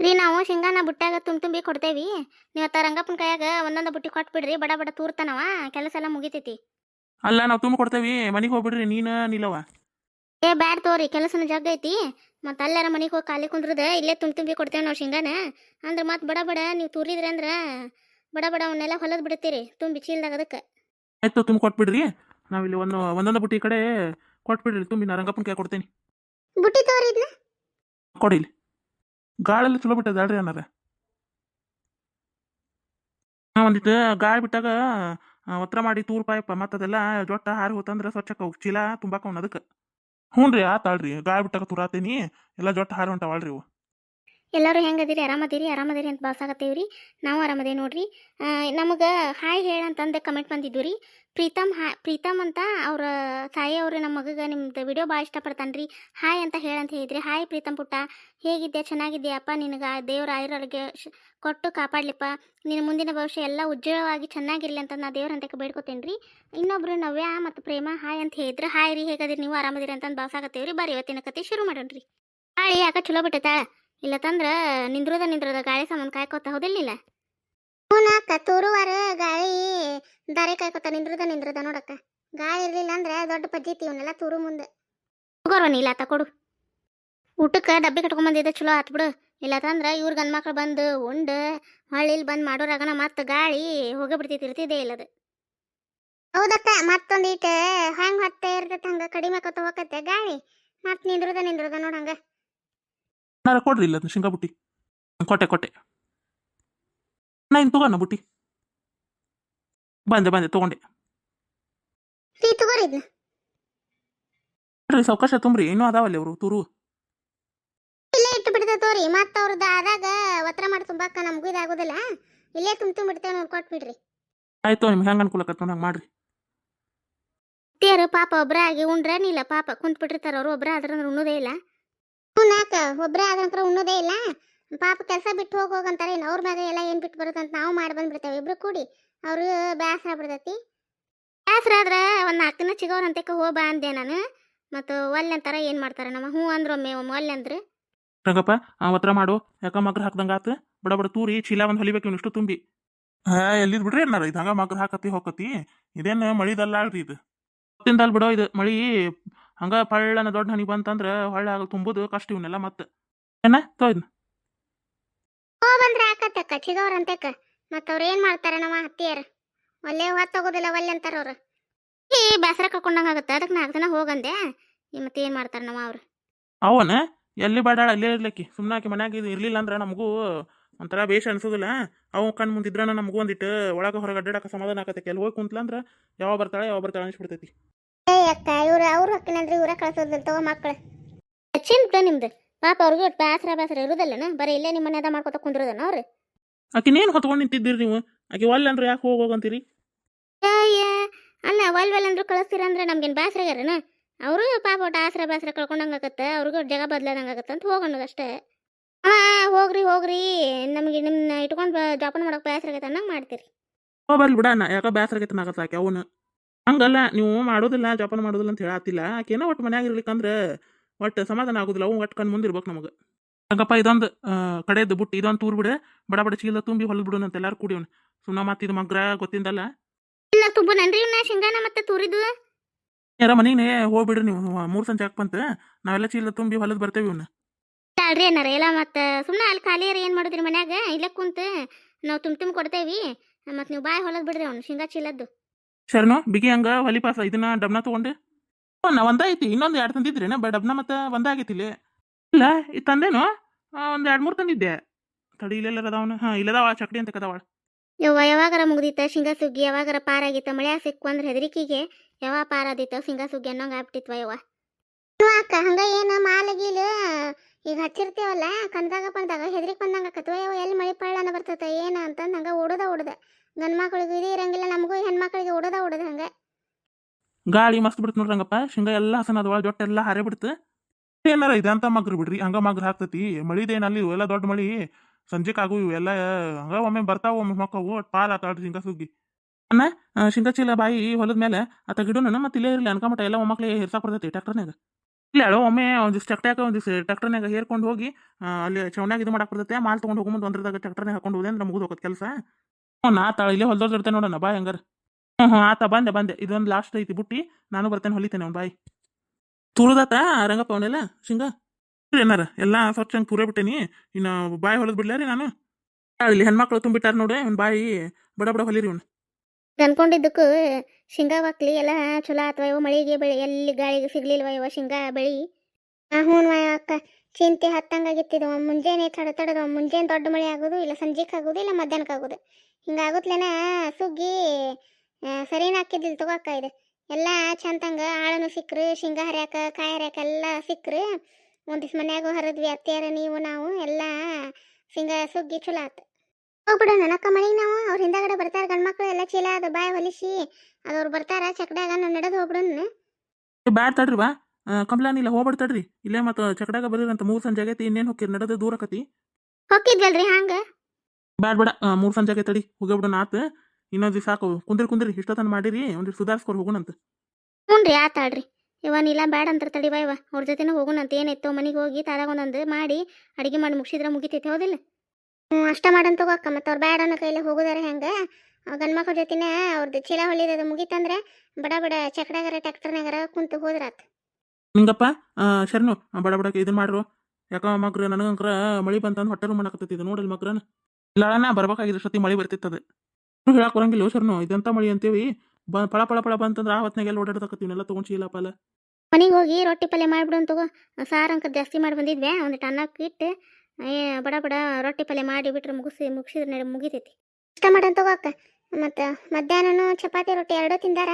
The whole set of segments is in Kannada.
ರೀ ನಾವು ಶೇಂಗಾನ ಬುಟ್ಟಾಗ ತುಂಬ ತುಂಬಿ ಕೊಡ್ತೇವಿ. ನೀವು ತ ರಂಗಪ್ಪನ ಕೈಯಾಗ ಒಂದೊಂದು ಬುಟ್ಟಿ ಕೊಟ್ಬಿಡ್ರಿ ಬಡ ಬಡ ತೂರ್ತಾನವ ಕೆಲಸ ಎಲ್ಲ ಮುಗಿತೈತಿ. ಅಲ್ಲ ನಾವು ತುಂಬ ಕೊಡ್ತೇವಿ ಮನೆಗೆ ಹೋಗ್ಬಿಡ್ರಿ ನೀನು ನಿಲ್ಲವ ಏ ಬ್ಯಾಡ್ ತೋರಿ ಕೆಲಸನ ಜಗ್ ಐತಿ. ಮತ್ತೆ ಅಲ್ಲಾರ ಮನೆಗೆ ಹೋಗಿ ಖಾಲಿ ಕುಂದ್ರದ ಇಲ್ಲೇ ತುಂಬ ತುಂಬಿ ಕೊಡ್ತೇವೆ ನಾವು ಶೇಂಗಾನ. ಅಂದ್ರೆ ಮತ್ತೆ ಬಡ ಬಡ ನೀವು ತೂರಿದ್ರಿ ಅಂದ್ರೆ ಬಡ ಬಡ ಅವನ್ನೆಲ್ಲ ಹೊಲದ್ ಬಿಡ್ತೀರಿ ತುಂಬಿ ಚೀಲದಾಗ ಅದಕ್ಕೆ. ಆಯ್ತು ತುಂಬ ಕೊಟ್ಬಿಡ್ರಿ. ನಾವಿಲ್ಲಿ ಒಂದು ಒಂದೊಂದು ಬುಟ್ಟಿ ಕಡೆ ಕೊಟ್ಬಿಡ್ರಿ ತುಂಬಿ ನಾ ರಂಗಪ್ಪನ ಕೈ ಕೊಡ್ತೇನೆ. ಬುಟ್ಟಿ ತೋರಿ ಕೊಡಿಲಿ ಗಾಳೆಲ್ಲ ಚಲೋ ಬಿಟ್ಟದ ಅಲ್ರಿ ಅನ್ನಾರ ಒಂದಿಟ್ಟು ಗಾಳಿ ಬಿಟ್ಟಾಗ ಒತ್ತರ ಮಾಡಿ ತೂರ್ ಪಾಯಪ್ಪ ಮತ್ತೆ ಅದೆಲ್ಲ ಜೊಟ್ಟ ಹಾರಿ ಹೋತಂದ್ರೆ ಸ್ವಚ್ಛಕ್ಕ ಚೀಲ ತುಂಬಾಕವ್ನ ಅದಕ್ಕೆ. ಹ್ಞೂ ರೀ ಆತಾಳ್ರಿ ಗಾಳಿ ಬಿಟ್ಟಾಗ ತುರಾತೀನಿ, ಎಲ್ಲ ಜೊಟ್ಟ ಹಾರಿ ಹೊಂಟಾವಳ್ರಿ ಇವು. ಎಲ್ಲರೂ ಹೆಂಗದಿರಿ? ಆರಾಮದಿರಿ? ಆರಾಮದಿರಿ ಅಂತ ಭಾವಿಸಾಕತ್ತೀವ್ರಿ. ನಾವು ಆರಾಮದೇವಿ ನೋಡ್ರಿ. ನಮಗೆ ಹಾಯ್ ಹೇಳಂತಂದೆ ಕಮೆಂಟ್ ಬಂದಿದ್ದು ರೀ ಪ್ರೀತಮ್ ಹಾ, ಪ್ರೀತಮ್ ಅಂತ ಅವ್ರ ತಾಯಿ ಅವರು ನಮ್ಮ ಮಗಗೆ ನಿಮ್ದು ವಿಡಿಯೋ ಭಾಳ ಇಷ್ಟಪಡ್ತಾನೆ ರೀ ಹಾಯ್ ಅಂತ ಹೇಳಂತ ಹೇಳಿದ್ರಿ. ಹಾಯ್ ಪ್ರೀತಮ್ ಪುಟ್ಟ. ಹೇಗಿದ್ದೆ? ಚೆನ್ನಾಗಿದ್ಯಾಪ್ಪ? ನಿನಗೆ ದೇವ್ರ ಆಯುರಾರೋಗ್ಯ ಶ್- ಕೊಟ್ಟು ಕಾಪಾಡ್ಲಿಪ್ಪ. ನಿನ್ನ ಮುಂದಿನ ಭವಿಷ್ಯ ಎಲ್ಲ ಉಜ್ವಲವಾಗಿ ಚೆನ್ನಾಗಿರಲಿ ಅಂತ ನಾ ದೇವ್ರ ಅಂತಕ್ಕೆ ಬೇಡ್ಕೊತೇನೆ ರೀ ಇನ್ನೊಬ್ರು ನವ್ಯ ಮತ್ತು ಪ್ರೇಮ ಹಾಯ್ ಅಂತ ಹೇಳಿದ್ರು, ಹಾಯ್ ರೀ, ಹೇಗದಿರಿ? ನೀವು ಆರಾಮದಿರಿ ಅಂತ ಭಾವಿಸಾಕತ್ತೀವ್ರಿ. ಬರ್ರಿ, ಇವತ್ತಿನ ಕತೆ ಶುರು ಮಾಡೋಣ ರೀ ಹಾಳಿ ಯಾಕೆ ಚಲೋ ಬಿಟ್ಟೈತಾಳ ಇಲ್ಲ ತಂದ್ರ ನಿಂದ್ರದ ನಿಂದ್ರದ ಗಾಳಿ ಸಂಬಂಧ ಕಾಯ್ಕೋತ ಹೌದಿಲ್ಲ ಹೂನಕ್ಕ ತೋರುವಾರ ಗಾಳಿ ದಾರಿ ಕಾಯ್ಕೋತ ನಿಂದ್ರದ ನಿಂದ್ರದ ನೋಡಕ್ಕ. ಗಾಳಿ ಇರ್ಲಿಲ್ಲ ಅಂದ್ರೆ ದೊಡ್ಡ ಪಜ್ಜಿತಿ ಇವನ್ನೆಲ್ಲ ತೂರು ಮುಂದೆ. ತಗೋರೋ ನೀಲ ಕೊಡು. ಊಟಕ್ಕೆ ಡಬ್ಬಿ ಕಟ್ಕೊಂಡ್ ಬಂದಿದ್ದೆ ಚಲೋ ಆತ್ ಬಿಡು. ಇಲ್ಲ ತಂದ್ರ ಇವ್ರ ಗಂಡ ಮಕ್ಳು ಬಂದು ಉಂಡು ಹಳ್ಳಿಲ್ ಬಂದ್ ಮಾಡೋರಾಗನ ಮತ್ತೆ ಗಾಳಿ ಹೋಗಿ ಬಿಡ್ತೈತಿ ಇರ್ತಿದ್ದೇ ಹೌದತ್ತ ಹೌದಕ್ಕ ಮತ್ತೊಂದಿಟ್ಟು ಹೆಂಗ್ ಹೊತ್ತೆ ಇರ್ತೈತೆ ಹಂಗ ಕಡಿಮೆ ಕೊತ್ತ ಹೋಗತ್ತೆ ಗಾಳಿ. ಮತ್ ನಿಂದ್ರದ ನಿಂದ್ರದ ನೋಡಂಗ ನಾರ ಕೊಡ್ರಿ ಇಲ್ಲ ಶೇಂಗಾ ಬುಟ್ಟಿ. ಕೊಟ್ಟೆ ಕೊಟ್ಟೆ. ನಾ ಇನ್ನು ತಗೋಣ ಬುಟ್ಟಿ. ಬಂದೆ ಬಂದೆ ತಗೊಂಡೆ. ರೀ ತಗೋರಿ ಇದನ್ನ ನೋಡ್ರಿ ಸಾವಕಾಶ ತುಂಬ್ರಿ ಇನ್ನೂ ಅದಾವಲ್ಲಿ ಅವರು ತೂರು. ಇಲ್ಲೇ ಇಟ್ಟು ಬಿಡ್ತೇವೆ ತೋರಿ ಮತ್ತೆ ಅವ್ರದ್ದು ಆದಾಗ ಒತ್ತರ ಮಾಡಿ ತುಂಬಾಕ ನಮಗೂ ಇದಾಗೋದಿಲ್ಲ. ಇಲ್ಲೇ ತುಂಬ ತುಂಬ ಬಿಡ್ತೇವೆ ನೋಡಿ ಕೊಟ್ಬಿಡ್ರಿ ಆಯ್ತು ನಿಮ್ಗೆ ಹೆಂಗೆ ಅನುಕೂಲ ಆಕತ್ತ ಹಂಗೆ ಮಾಡ್ರಿ. ತೇರು ಪಾಪ ಒಬ್ರ ಆಗಿ ಉಂಡ್ರ ನೀಲ್ಲ ಪಾಪ ಕುಂತ್ ಬಿಟ್ಟಿರ್ತಾರ ಅವ್ರು ಒಬ್ರ ಆದ್ರಂದ್ರೆ ಉಣ್ಣೋದೇ ಇಲ್ಲ. ಹೂನಾಕ ಒಬ್ರ ನಂತರ ಉಣ್ಣೋದೇ ಇಲ್ಲ. ಪಾಪ ಕೆಲಸ ಬಿಟ್ಟು ಹೋಗಿ ಹೋಗಂತಾರೆ ಇನ್ನು ಅವ್ರ ಮ್ಯಾಗ ಎಲ್ಲ ಏನ್ ಬಿಟ್ಟು ಬರುತ್ತಂತ ನಾವು ಮಾಡಿ ಬಂದ್ಬಿಡ್ತೇವೆ. ಇಬ್ರು ಕೂಡಿ ಅವರು ಬೇಸರ ಬಿಡ್ತೈತಿ ಬೇಸರ ಆದ್ರೆ ಒಂದು ನಾಲ್ಕು ದಿನ ಹೋಗ ಅಂತಕ್ಕೆ ಹೋಗಿ ಬಾ ಅಂದೆ ನಾನು. ಮತ್ತು ಒಲ್ಲೆ ಅಂತಾರ ಏನು ಮಾಡ್ತಾರೆ ನಮ್ಮ ಹ್ಞೂ ಅಂದ್ರೆ ಒಮ್ಮೆ ಒಮ್ಮೆ ಒಲ್ಲೆ ಅಂದ್ರೆ. ರಂಗಪ್ಪ, ಆ ಹತ್ರ ಮಾಡು. ಯಾಕ ಮಗ್ರ ಹಾಕ್ದಂಗೆ ಆತು. ಬಡ ಬಡ ತೂರಿ, ಚೀಲ ಒಂದು ಹೊಲಿಬೇಕು ಇಷ್ಟು ತುಂಬಿ. ಹಾ, ಎಲ್ಲಿದ್ ಬಿಡ್ರಿ ಏನಾರ ಇದು ಹಂಗ ಮಗ್ರ ಹಾಕತಿ ಹೋಗತಿ ಇದೇನು ಮಳಿದಲ್ಲ ಅಲ್ರಿ ಇದು. ತಿಂದಲ್ ಬಿಡೋ ಇದು ಮಳಿ ಹಂಗ ಪಳ್ಳನ ದೊಡ್ಡ ಹನಿ ಬಂತಂದ್ರ ಹೊಳ್ಳೆ ಆಗ ತುಂಬುದು ಕಷ್ಟ ಇವನ್ನೆಲ್ಲ ಮತ್ತೆ. ಏನ? ತೋ ಇದ್ನ. ಹೋ ಬಂದ್ರೆ ಆಕತ್ತಕ್ಕ ಚಿಗವ್ರ ಅಂತಕ್ಕ ಮತ್ತ ಅವ್ರ ಏನ್ ಮಾಡ್ತಾರೆ ನಮ್ಮ ಹತ್ತಿಯರ್ ಒಲ್ಲೆ ಹೊತ್ತು ಹೋಗೋದಿಲ್ಲ ಒಲ್ಲೆ ಅಂತಾರ ಅವ್ರು. ಏ ಬೇಸರ ಕರ್ಕೊಂಡಂಗ ಆಗತ್ತ ಅದಕ್ಕೆ ನಾಲ್ಕು ದಿನ ಹೋಗಂದೆ. ಈ ಮತ್ತೆ ಏನ್ ಮಾಡ್ತಾರ ನಮ್ಮ ಅವ್ರು? ಅವನ? ಎಲ್ಲಿ ಬಾಡಾಳ? ಅಲ್ಲೇ ಇರ್ಲಿಕ್ಕೆ. ಸುಮ್ಮನೆ ಆಕಿ ಮನ್ಯಾಗ ಇದು ಇರ್ಲಿಲ್ಲ ಅಂದ್ರೆ ನಮಗೂ ಒಂಥರ ಬೇಷ ಅನ್ಸೋದಿಲ್ಲ. ಅವು ಕಣ್ ಮುಂದಿದ್ರ ನಮಗೂ ಒಂದಿಟ್ಟು ಒಳಗೆ ಹೊರಗೆ ಅಡ್ಡಾಡಕ ಸಮಾಧಾನ ಆಗತ್ತೆ ಎಲ್ಲಿ ಹೋಗಿ ಕುಂತ್ಲಂದ್ರ ಯಾವ ಬರ್ತಾಳೆ ಯಾವ ಬರ್ತಾಳೆ ಅನ್ಸ್ಬಿಡ್ತೈತಿ. ಏ ಅಕ್ಕ ಇವ್ರ ಅವ್ರು ಹೊಕ್ಕಿನಂದ್ರೆ ಇವ್ರ ಕಳ್ಸೋದಿಲ್ಲ ತಗೋ ಮಕ್ಳು. ಚಿಂತ ನಿಮ್ದು. ಪಾಪ ಅವ್ರಿಗೆ ಬೇಸರ ಬೇಸರ ಇರುದಲ್ಲನ? ಬರೀ ಇಲ್ಲೇ ನಿಮ್ಮ ಮನ್ಯಾಗ ಮಾಡ್ಕೊತ ಕುಂದ್ರದನ ಅವ್ರು? ಆಕಿನೇನು ಹೊತ್ಕೊಂಡು ನಿಂತಿದ್ದೀರಿ ನೀವು? ಆಕೆ ಒಲ್ಲೆ ಅಂದ್ರೆ ಯಾಕೆ ಹೋಗೋಗಂತೀರಿ ಹೋಗಂತೀರಿ ಅಯ್ಯ ಅಲ್ಲ ಒಲ್ ಒಲ್ ಅಂದ್ರು ಕಳಿಸ್ತೀರಂದ್ರೆ ನಮ್ಗೇನು ಬೇಸರ ಆಗ್ಯಾರನ ಅವರು ಪಾಪ ಒಟ್ಟು ಆಸರ ಬೇಸರ ಕಳ್ಕೊಂಡಂಗಾಗತ್ತೆ ಅವ್ರಿಗೂ ಜಗ ಬದಲಾದಂಗಾಗತ್ತೆ ಅಂತ ಅಂತ ಹೋಗೋಣದಷ್ಟೇ ಹಾ ಹೋಗ್ರಿ ಹೋಗ್ರಿ. ನಮಗೆ ನಿಮ್ಮನ್ನ ಇಟ್ಕೊಂಡು ಜೋಪಾನ ಮಾಡಕ್ಕೆ ಬೇಸರ ಆಗೈತೆ ಅನ್ನಂಗೆ ಮಾಡ್ತೀರಿ. ಹೋಗ್ಬರ್ಲಿ ಬರ್ಲಿ ಬಿಡ ನಾ ಯಾಕೆ ಬೇಸರ ಆಗೈತೆ ನಾಗತ್ತ ಆಕೆ ಅವನು. ಹಂಗಲ್ಲ ನೀವು ಮಾಡೋದಿಲ್ಲ ಜೋಪಾನ ಮಾಡೋದಿಲ್ಲ ಅಂತ ಹೇಳತ್ತಿಲ್ಲ ಆಕೆನೋ ಒಟ್ಟು ಮನ್ಯಾಗ ಇರ್ಲಿಕ್ಕಂದ್ರೆ ಒಟ್ಟು ಸಮಾಧಾನ ಆಗೋದಿಲ್ಲ. ಅವು ಒಟ್ಟು ಕಣ್ ಮುಂದಿರ್ಬೇಕು ನಮಗೆ. ಹಂಗಪ್ಪ ಇದೊಂದು ಕಡೆದು ಬುಟ್ಟು ಇದೊಂದು ತೂರ್ ಬಿಡು. ಬಡ ಬಡ ಚೀಲ ತುಂಬಿ ಹೊಲದ್ ಬಿಡೋಣ ಅಂತ ಎಲ್ಲಾರು ಕುಡಿಯೋಣ ಸುಮ್ಮನೆ ಮತ್ತೆ ಇದು ಮಗ್ರ ಗೊತ್ತಿಂದಲ್ಲ. ಇಲ್ಲ ತುಂಬ ನನ್ರಿ ಇವ್ನ ಶೇಂಗಾನ ಮತ್ತೆ ತೂರಿದು ಯಾರ ಮನೆಗೆ ಹೋಗ್ಬಿಡ್ರಿ ನೀವು. ಮೂರು ಸಂಜೆ ಹಾಕ್ ಬಂತ. ನಾವೆಲ್ಲ ಚೀಲ ತುಂಬಿ ಹೊಲದ್ ಬರ್ತೇವೆ ಇವ್ನ. ಅಲ್ರಿ ಏನಾರ ಎಲ್ಲ ಮತ್ತೆ ಸುಮ್ಮನೆ ಅಲ್ಲಿ ಖಾಲಿಯರ್ ಏನು ಮಾಡಿದ್ರಿ ಮನ್ಯಾಗ? ಇಲ್ಲ ಕುಂತು ನಾವು ತುಂಬ ತುಂಬ ಕೊಡ್ತೇವಿ. ಮತ್ತೆ ನೀವು ಬಾಯ್ ಹೊಲದ್ ಬಿಡ್ರಿ ಅವ್ನು ಶೇಂಗಾ ಚೀಲದ್ದು. ಶರಣು, ಬಿಗಿ ಹಂಗ ಹೊಲಿ ಪಾಸ ಇದನ್ನ ಡಬ್ನ ತಗೊಂಡೆ. ನಾ ಒಂದ ಐತಿ, ಇನ್ನೊಂದು ಎರಡು ತಂದಿದ್ರಿ ಬ ಡಬ್ನ ಮತ್ತೆ ಒಂದ ಆಗೈತಿ ಇಲ್ಲಿ, ಈ ತಂದೇನು ಒಂದು ಎರಡು ಮೂರು ತಂದಿದ್ದೆ. ತಡಿ, ಇಲ್ಲ ಅದಾವನ? ಹಾ ಇಲ್ಲದಾವ ಚಕ್ಡಿ ಅಂತ ಕದಾವಳ. ಯವ್ವ, ಯಾವಾಗಾರ ಮುಗ್ದಿತ್ತ ಶೇಂಗಾ ಸುಗ್ಗಿ ಯಾವಾಗಾರ ಪಾರಾಗಿತ್ತ, ಮಳೆ ಸಿಕ್ಕು ಅಂದ್ರೆ ಹೆದರಿಕೆಗೆ ಯಾವ ಪಾರಾದಿತ್ತ ಶೇಂಗಾ ಸುಗ್ಗಿ ಅನ್ನೋಂಗ ಆಗ್ಬಿಟ್ಟಿತ್ವ ಯವ್ವ. ಅಕ್ಕ, ಹಂಗ ಏನ ಮಾಲ ಗೀಲ, ಈಗ ಹಚ್ಚಿರ್ತೇವಲ್ಲ ಕಣ್ದಾಗ ಬಂದಾಗ ಹೆದರಿಕ್ ಬಂದಂಗ ಕತ್ವ ಯವ್ವ, ಎಲ್ಲಿ ಮಳೆ ಪಳ್ಳನ ಬರ್ತೈತ, ಏನ ಅಂತ ಹಂಗ ಓಡದ ಓಡದ. ಇದು ಇರಂಗಿಲ್ಲ, ನಮಗೂ ಹೆಣ್ಮಕ್ಳಿಗೆ ಹಂಗ. ಗಾಳಿ ಮಸ್ತ್ ಬಿಡ್ತು ನೋಡ್ರಿ ಹಂಗಪ್ಪ ಶೇಂಗಾ ಎಲ್ಲ ಹಸನ ಅದ ಒಳಗೆ ಎಲ್ಲ ಹಾರೇ ಬಿಡ್ತು. ಏನಾರ ಇದೆ ಅಂತ ಮಗ್ರು ಬಿಡ್ರಿ, ಹಂಗ ಮಗ್ರು ಹಾಕ್ತತಿ. ಮಳಿದೇನಲ್ಲಿ ಇವೆಲ್ಲ ದೊಡ್ಡ ಮಳಿ ಸಂಜೆಕ್ ಆಗು ಇವೆಲ್ಲ, ಹಂಗ ಒಮ್ಮೆ ಬರ್ತಾವ, ಒಮ್ಮೆ ಮಕ್ಕವು ಪಾಲ್ ಆತಾಡ್ರಿ ಶೇಂಗಾ ಸುಗ್ಗಿ. ಅಣ್ಣ ಶಿಂಗ ಚೀಲ ಬಾಯಿ ಹೊಲದ ಮೇಲೆ ಆತ ಗಿಡನ ಮತ್ತೆ ಇಲ್ಲೇ ಇರಲಿ, ಅನ್ಕೊಂಬಿಟ್ಟ ಎಲ್ಲ ಒಮ್ಮಕ್ಳಿಗೆ ಹೆರ್ಸಾಕ್ ಬರ್ತೈತಿ ಟ್ಯಾಕ್ಟರ್ನಾಗ ಇಲ್ಲ ಒಮ್ಮೆ ಒಂದಿಷ್ಟು ಚಕ್ಟ್ಯಾಗ ಒಂದಿಷ್ಟು ಟ್ಯಾಕ್ಟರ್ನಾಗ ಹೇರ್ಕೊಂಡು ಹೋಗಿ ಅಲ್ಲಿ ಚೌನ್ಯಾಗ ಇದು ಮಾಡಕ್ಕೆ ಬರ್ತೈತೆ, ಮಾಲ್ ತೊಗೊಂಡು ಹೋಗಿ ಮುಂದೆ ಒಂದ್ರದಾಗ ಟ್ರ್ಯಾಕ್ಟರ್ನಾಗ ಹಾಕೊಂಡು ಹೋದೆ ಅಂದ್ರೆ ಮುಗಿದು ಹೋಗೋದು ಕೆಲಸ. ನಾ ತಾಳ ಇಲ್ಲೇ ಹೊಲ್ದೋರ್ ಇರ್ತೇನೆ ನೋಡೋಣ ಬಾ ಹಂಗಾರ. ಹ್ಞೂ ಹ್ಞೂ ಆತ ಬಂದೆ ಬಂದೆ. ಇದೊಂದು ಲಾಸ್ಟ್ ಐತಿ ಬುಟ್ಟಿ. ನಾನು ಬರ್ತೇನೆ ಹೊಲಿತೇನೆ ಅವ್ನು ಬಾಯ್. ತುಳಿದಾತ ರಂಗಪ್ಪ ಅವನೆಲ್ಲ, ಶಿಂಗ? ಏನಾರ? ಎಲ್ಲ ಸ್ವಚ್ಛ ಹಂಗೆ ತುರೇ ಬಿಟ್ಟೇನಿ. ಇನ್ನು ಬಾಯಿ ಹೊಲದ್ ಬಿಡ್ಲ ರೀ ನಾನು ಇಲ್ಲಿ ಹೆಣ್ಮಕ್ಳು ತುಂಬಿಟ್ಟಾರ ನೋಡಿ ಅವ್ನು ಬಾಯಿ. ಬಡ ಬಡ ಹೊಲಿರಿ ಅವ್ನು ಅನ್ಕೊಂಡಿದ್ದಕ್ಕೂ ಶೇಂಗಾ ಬಾಕ್ಲಿ ಎಲ್ಲ ಚಲೋ ಆತ ಇವ ಮಳಿಗೆ ಬೆಳಿ, ಎಲ್ಲಿ ಗಾಳಿಗೆ ಸಿಗ್ಲಿಲ್ವ ಇವ ಶೇಂಗಾ ಬೆಳಿ. ಆ ಹ್ಞೂ ಅಕ್ಕ, ಚಿಂತೆ ಹತ್ತಂಗಾಗಿತ್ತಿದ್ವ ಮುಂಜಾನೆ ತಡ ತಡದ ಮುಂಜಾನೆ ದೊಡ್ಡ ಮಳೆ ಆಗೋದು ಇಲ್ಲ ಸಂಜೆಗೆ ಆಗೋದು ಇಲ್ಲ ಮಧ್ಯಾಹ್ನಕ್ಕೆ ಆಗೋದು. ಹಿಂಗಾಗುತ್ತಲೇನ ಸುಗ್ಗಿ ಸರಿನ ಹಾಕಿದ್ದಿಲ್ಲ ತಗೋಕ್ಕ ಇದು. ಎಲ್ಲ ಚಂದಂಗ ಆಳನು ಸಿಕ್ಕರು ಶೇಂಗಾ ಹರ್ಯಾಕ ಕಾಯಿ ಹರ್ಯಾಕ ಎಲ್ಲ ಸಿಕ್ಕರು. ಒಂದಿವ್ಸ ಮನ್ಯಾಗೂ ಹರಿದ್ವಿ ಅತ್ತೆಯರ ನೀವು ನಾವು ಎಲ್ಲ ಶೇಂಗಾ ಸುಗ್ಗಿ ಚಲೋ ಆತು. ಹೋಗ್ಬಿಡು ನನಕ್ಕ ಮನೆಗೆ ನಾವು. ಅವ್ರ ಹಿಂದಾಗಡೆ ಬರ್ತಾರೆ ಗಂಡ್ಮಕ್ಳು ಎಲ್ಲ ಚೀಲ ಅದು ಬಾಯಿ ಹೊಲಿಸಿ. ಅದು ಅವ್ರು ಬರ್ತಾರೆ ಚಕ್ಡ್ಯಾಗ ನಾನು ನಡೆದು ಹೋಗ್ಬಿಡೋಣ ಬ್ಯಾಡ ತಡ್ರಿ ಬಾ. ಕಂಪ್ಲಾನ್ ಇಲ್ಲ ಹೋಗ್ಬಿಡ್ ತಡ್ರಿ. ಇಲ್ಲೇ ಮತ್ತು ಚಕಡಾಗ ಬರೀರಂತ ಮೂರು ಸಂಜೆ ಆಗೈತಿ ಇನ್ನೇನು ಹೋಗ್ತೀರಿ ನಡೆದು ದೂರ ಆಕತಿ. ಹೋಗಿದ್ವಲ್ರಿ ಹಂಗ? ಬ್ಯಾಡ್ ಬೇಡ ಮೂರು ಸಂಜೆ ಆಗೈತೆ ತಡಿ ಹೋಗ್ಬಿಡೋಣ ಆತು ಇನ್ನೊಂದು ದಿವಸ ಸಾಕು. ಕುಂದ್ರಿ ಕುಂದ್ರಿ ಇಷ್ಟೊತ್ತನ ಮಾಡಿರಿ? ಒಂದಿಷ್ಟು ಸುಧಾರಿಸ್ಕೊರ್ ಹೋಗೋಣಂತ. ಹ್ಞೂ ರೀ ಆತಾಳ್ರಿ ಇವನ್ ಇಲ್ಲ ಬ್ಯಾಡ ಅಂತ ತಡಿ ಇವ ಅವ್ರ ಜೊತೆನೂ ಹೋಗೋಣಂತ ಏನಿತ್ತು ಮನೆಗೆ ಹೋಗಿ ತಾರಾಗ ಒಂದೊಂದು ಮಾಡಿ ಅಡಿಗೆ ಮಾಡಿ ಮುಗಿಸಿದ್ರೆ ಮುಗಿತೈತಿ ಹೌದಿಲ್ಲ? ಹ್ಞೂ ಅಷ್ಟ ಮಾಡಂತ ಹೋಗಕ್ಕ ಮತ್ತು ಅವ್ರು ಬ್ಯಾಡ ಅನ್ನೋ ಕೈಲಿ ಹೋಗುದಾರೆ ಹೆಂಗೆ? ಗಂಡ್ಮಕ್ಳ ಜೊತೆನ ಅವ್ರದ್ದು ಚೀಲ ಹೊಲಿದದು ಮುಗಿತಂದ್ರೆ ಬಡ ಬಡ ಚಕಡಾಗರ ಟ್ಯಾಕ್ಟರ್ನಾಗರ ಕುಂತು ಹೋದ್ರಾತ್. ನಿಂಗಪ್ಪ ಶರಣು ಬಡ ಬಡ ಇದ್ ಇದನ್ನ ಮಾಡ್ರು. ಯಾಕ ಮಗ್ರ ನನಗಂಕ್ರ ಮಳಿ ಬಂತಂದು ಹೊಟ್ಟೆ ಮಾಡಕತ್ತೈತಿ ಇದು ನೋಡಲ್ ಮಗ್ರನ. ಇಲ್ಲ ಬರ್ಬೇಕಾಗಿದ್ರೆ ಸತಿ ಮಳೆ ಬರ್ತಿತ್ತದ ಹೇಳಕ್ ಬರಂಗಿಲ್ಲ ನೋ ಇದಂತ ಮಳಿ ಅಂತೀವಿ. ಬ, ಪಳ ಪಳ ಪಳ ಬಂತಂದ್ರ ಆ ಹೊತ್ನಾಗ ಎಲ್ಲ ಓಡಾಡಕತ್ತೀವಿ ಎಲ್ಲ ತಗೊಂಡ್ ಚೀಲ ಪಲ್ಲ ಮನೆಗೆ ಹೋಗಿ ರೊಟ್ಟಿ ಪಲ್ಯ ಮಾಡ್ಬಿಡು ತಗೋ. ಸಾರು ಅಂಕ ಜಾಸ್ತಿ ಮಾಡಿ ಬಂದಿದ್ವಿ ಒಂದಿಟ್ಟು ಅನ್ನಕ್ಕೆ ಇಟ್ಟು ಬಡ ಬಡ ರೊಟ್ಟಿ ಪಲ್ಯ ಮಾಡಿ ಬಿಟ್ರೆ ಮುಗಿಸಿ, ಮುಗಿಸಿದ್ರೆ ನಡೆ, ಮುಗಿತೈತಿ. ಇಷ್ಟ ಮಾಡಂತ ಅಕ್ಕ. ಮತ್ತು ಮಧ್ಯಾಹ್ನನೂ ಚಪಾತಿ ರೊಟ್ಟಿ ಎರಡೂ ತಿಂದಾರ.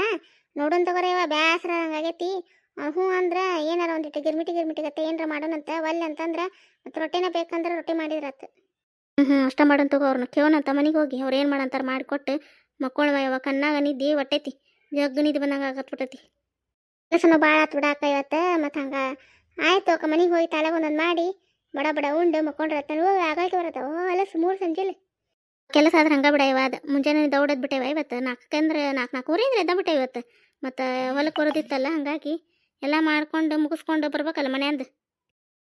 ನೋಡೋನ್ ತಗೋರಿ ಇವ ಬ್ಯಾಸರ ಆಗೈತಿ. ಹ್ಞೂ ಅಂದ್ರೆ ಏನಾರ ಒಂದಿಟ್ಟು ಗಿರ್ಮಿಟಿ ಗಿರ್ಮಿಟಿ ಗತ್ತೆ ಏನಾರ ಮಾಡೋಣಂತ, ಒಲ್ಲೆ ಅಂತಂದ್ರೆ ಮತ್ತೆ ರೊಟ್ಟಿನ ಬೇಕಂದ್ರೆ ರೊಟ್ಟಿ ಮಾಡಿದ್ರತ್ತ ಹ್ಞೂ ಅಷ್ಟ ಮಾಡಂತ ಅವ್ರನ್ನ. ಕೇವನಂತ ಮನೆಗೆ ಹೋಗಿ. ಅವ್ರು ಏನು ಮಾಡಂತಾರ ಮಾಡಿಕೊಟ್ಟು ಮಕ್ಕಳು ಯಾವ ಕಣ್ಣಾಗ ನಿದ್ದಿ ಹೊಟ್ಟೈತಿ. ಜಗ್ಗು ನಿದ್ದೆ ಬಂದಂಗೆ ಆಗತ್ಬಿಟ್ಟೈತಿ. ಕೆಲಸನೂ ಭಾಳ ಆತ್ ಬಿಡಾಕ ಇವತ್ತು, ಮತ್ತು ಹಂಗೆ ಆಯ್ತು ಅಕ್ಕ, ಮನೆಗೆ ಹೋಗಿ ತಾಳಗ ಒಂದೊಂದು ಮಾಡಿ ಬಡ ಬಡ ಉಂಡು ಮಕ್ಕೊಂಡ್ರೆ ಆಗಾಯ್ತು ಬರತ್ತ ಓ ಮೂರು ಸಂಜೆಲಿ. ಕೆಲಸ ಆದ್ರೆ ಹಂಗೆ ಬಿಡ ಇವಾದ ಮುಂಜಾನೆ ದೌಡದ್ ಬಿಟ್ಟೇವ ಇವತ್ತು. ನಾಲ್ಕಕ್ಕೆ ಅಂದ್ರೆ ನಾಲ್ಕು ನಾಲ್ಕೂವರೆ ಅಂದ್ರೆ ಎದ್ದ ಬಿಟ್ಟೆ ಇವತ್ತು. ಮತ್ತು ಹೊಲಕ್ಕೆ ಬರೋದಿತ್ತಲ್ಲ, ಹಂಗಾಗಿ ಎಲ್ಲ ಮಾಡ್ಕೊಂಡು ಮುಗಿಸ್ಕೊಂಡು ಬರ್ಬೇಕಲ್ಲ ಮನೆಯಂದು.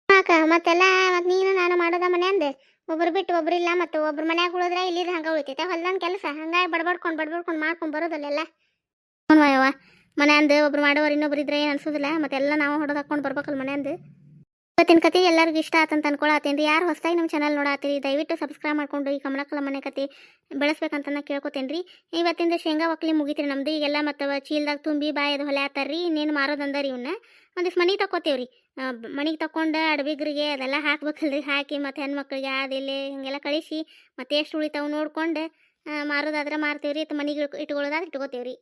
ಅಕ್ಕ, ಮತ್ತೆಲ್ಲ, ಮತ್ತು ನೀನು ನಾನು ಮಾಡೋದ ಮನೆಯಂದು? ಒಬ್ರು ಬಿಟ್ಟು ಒಬ್ರು ಇಲ್ಲ ಮತ್ತು ಒಬ್ರು ಮನ್ಯಾಗ ಉಳಿದ್ರೆ ಇಲ್ಲಿದ್ರೆ ಹಂಗೆ ಉಳಿತೈತೆ. ಹೊಲ್ದಂದು ಕೆಲಸ ಹಂಗಾಗಿ ಬಡ್ಬಡ್ಕೊಂಡು ಬಡ್ಬಡ್ಕೊಂಡು ಮಾಡ್ಕೊಂಡು ಬರೋದಲ್ಲೆಲ್ಲ. ಹ್ಞೂ ಯವ್ವ ಮನೆಯಂದು ಒಬ್ರು ಮಾಡೋರು ಇನ್ನೊಬ್ರು ಇದ್ರೆ ಏನು ಅನ್ಸೋದಿಲ್ಲ ಮತ್ತೆಲ್ಲ ನಾವು ಹೊಡೆದು ಹಾಕೊಂಡು ಬರ್ಬೇಕಲ್ಲ ಮನೆಯಂದು. ಇವತ್ತಿನ ಕತೆ ಎಲ್ಲರಿಗೂ ಇಷ್ಟ ಆತಂತ ಅನ್ಕೊಳತ್ತೀನಿ ರೀ ಯಾರು ಹೊಸದಾಗಿ ನಮ್ಮ ಚಾನಲ್ ನೋಡತ್ತೀರಿ, ದಯವಿಟ್ಟು ಸಬ್ಸ್ಕ್ರೈಬ್ ಮಾಡ್ಕೊಂಡು ಈ ಕಮಲಕಲ ಮನೆ ಕತೆ ಬೆಳೆಸ್ಬೇಕಂತ ಕೇಳ್ಕೊತೇನ್ರಿ. ಇವತ್ತಿಂದ ಶೇಂಗಾ ಒಕ್ಲಿ ಮುಗಿತೀರಿ ನಮ್ದು. ಈಗೆಲ್ಲ ಮತ್ತು ಚೀಲ್ದಾಗ ತುಂಬಿ ಬಾಯದು ಹೊಲೆ ಆತಾರ್ರಿ ಇನ್ನೇನು ಮಾರೋದಂದ ರೀ ಇವನ್ನ ಒಂದಿಷ್ಟು ಮನೆ ತಗೋತೇವ್ರಿ ಮನೆಗೆ ತಕೊಂಡು ಅಡಬಿಗ್ರಿಗೆ ಅದೆಲ್ಲ ಹಾಕ್ಬೇಕಲ್ರಿ. ಹಾಕಿ ಮತ್ತು ಹೆಣ್ಮಕ್ಳಿಗೆ ಅದಿಲ್ಲಿ ಹಿಂಗೆಲ್ಲ ಕಳಿಸಿ ಮತ್ತೆ ಎಷ್ಟು ಉಳಿತಾವೆ ನೋಡ್ಕೊಂಡು ಮಾರೋದಾದ್ರೆ ಮಾರ್ತೀವ್ರಿ. ಮತ್ತು ಮನೆಗೆ ಇಟ್ಕೊಳ್ಳೋದಾದ್ರೆ ಇಟ್ಕೋತೇವ್ರಿ.